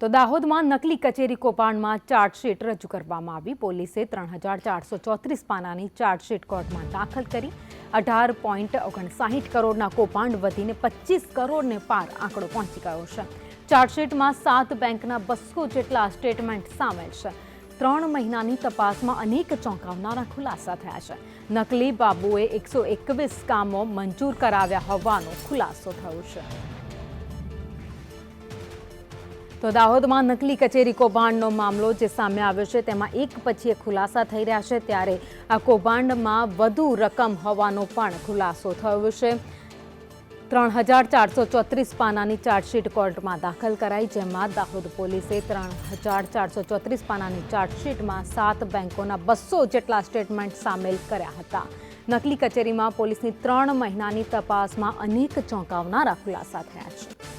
તો દાહોદમાં નકલી કચેરી કૌભાંડમાં ચાર્જશીટ રજૂ કરવામાં આવી. પોલીસે ત્રણ હજાર ચારસો ચોત્રીસ પાનાની ચાર્જશીટ કોર્ટમાં દાખલ કરી. અઢાર પોઈન્ટ ઓગણસાઠ કરોડના કૌભાંડ વધીને પચીસ કરોડને પાર આંકડો પહોંચી ગયો છે. ચાર્જશીટમાં સાત બેંકના બસો જેટલા સ્ટેટમેન્ટ સામેલ છે. ત્રણ મહિનાની તપાસમાં અનેક ચોંકાવનારા ખુલાસા થયા છે. નકલી બાબુએ એકસો એકવીસ કામો મંજૂર કરાવ્યા હોવાનો ખુલાસો થયો છે. તો દાહોદમાં નકલી કચેરી કૌભાંડનો મામલો જે સામે આવ્યો છે, તેમાં એક પછી એક ખુલાસા થઈ રહ્યા છે. ત્યારે આ કૌભાંડમાં વધુ રકમ હોવાનો પણ ખુલાસો થયો છે. ત્રણ હજાર ચારસો ચોત્રીસ પાનાની ચાર્જશીટ કોર્ટમાં દાખલ કરાઈ, જેમાં દાહોદ પોલીસે ત્રણ હજાર ચારસો ચોત્રીસ પાનાની ચાર્જશીટમાં સાત બેંકોના બસો જેટલા સ્ટેટમેન્ટ સામેલ કર્યા હતા. નકલી કચેરીમાં પોલીસની ત્રણ મહિનાની તપાસમાં અનેક ચોંકાવનારા ખુલાસા થયા છે.